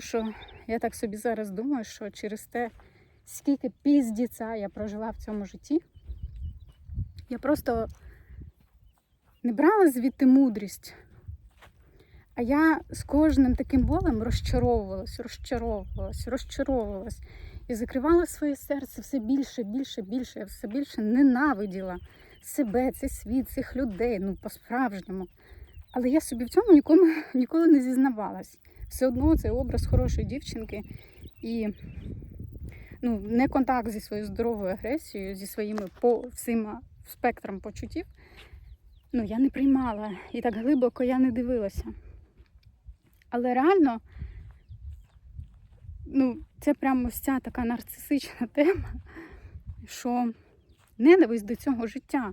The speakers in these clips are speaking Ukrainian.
Що я так собі зараз думаю, що через те, скільки піздіця я прожила в цьому житті, я просто не брала звідти мудрість. А я з кожним таким болем розчаровувалась, розчаровувалась, розчаровувалась. І закривала своє серце все більше, більше, більше. Я все більше ненавиділа себе, цей світ, цих людей, ну по-справжньому. Але я собі в цьому нікому ніколи не зізнавалась. Все одно цей образ хорошої дівчинки і ну, не контакт зі своєю здоровою агресією, зі своїми по всіма спектром почуттів. Ну, я не приймала і так глибоко я не дивилася. Але реально, ну, це прямо ця така нарцисична тема, що ненависть до цього життя.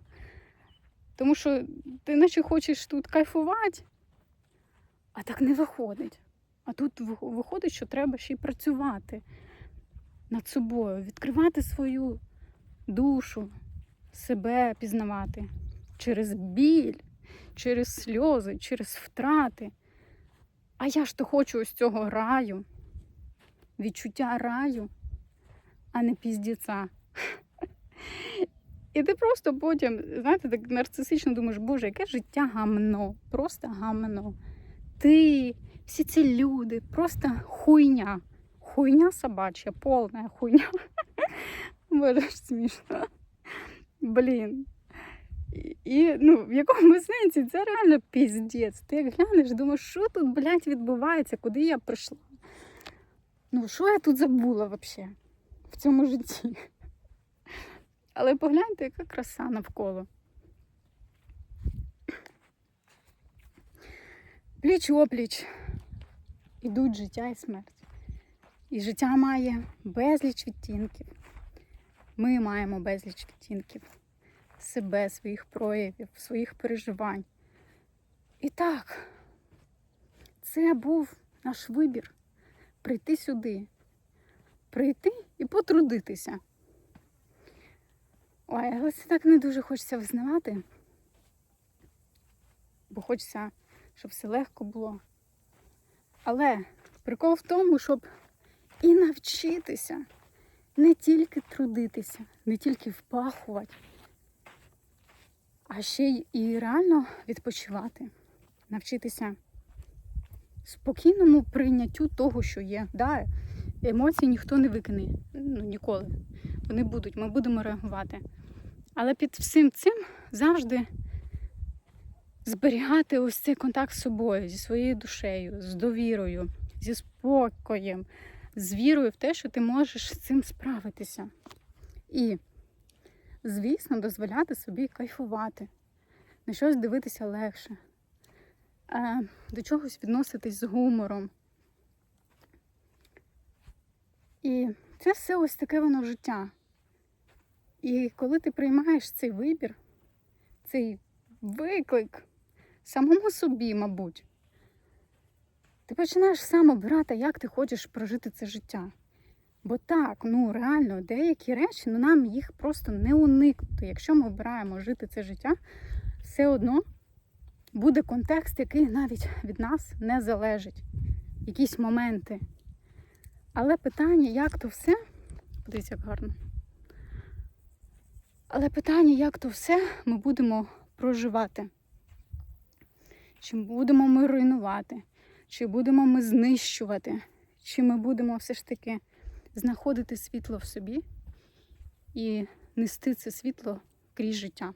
Тому що ти наче хочеш тут кайфувати, а так не виходить. А тут виходить, що треба ще й працювати над собою, відкривати свою душу, себе пізнавати через біль, через сльози, через втрати. А я ж то хочу ось цього раю, відчуття раю, а не піздіця. І ти просто потім, знаєте, так нарцисично думаєш, боже, яке життя гамно, просто гамно. Ти, всі ці люди, просто хуйня. Хуйня собача, повна хуйня. Боже, ж смішно. Блін. І ну, в якому сенсі це реально піздець. Ти як глянеш, думаєш, що тут, блядь, відбувається, куди я прийшла? Ну, що я тут забула взагалі в цьому житті? Але погляньте, яка краса навколо. Пліч опліч ідуть життя і смерть. І життя має безліч відтінків. Ми маємо безліч відтінків себе, своїх проявів, своїх переживань. І так, це був наш вибір прийти сюди, прийти і потрудитися. Ой, але це так не дуже хочеться визнавати, бо хочеться, щоб все легко було. Але прикол в тому, щоб і навчитися не тільки трудитися, не тільки впахувати, а ще й і реально відпочивати, навчитися спокійному прийняттю того, що є. Да, емоції ніхто не викине ну, ніколи. Вони будуть, ми будемо реагувати. Але під всім цим завжди зберігати ось цей контакт з собою, зі своєю душею, з довірою, зі спокоєм, з вірою в те, що ти можеш з цим справитися. І, звісно, дозволяти собі кайфувати, на щось дивитися легше, е, до чогось відноситись з гумором. І це все ось таке воно життя. І коли ти приймаєш цей вибір, цей виклик самому собі, мабуть, ти починаєш сам обирати, як ти хочеш прожити це життя. Бо так, ну реально, деякі речі, ну нам їх просто не уникнути. Якщо ми обираємо жити це життя, все одно буде контекст, який навіть від нас не залежить. Якісь моменти. Але питання, як то все, подивіться, як гарно. Але питання, як то все ми будемо проживати. Чи будемо ми руйнувати, чи будемо ми знищувати, чи ми будемо все ж таки знаходити світло в собі і нести це світло крізь життя.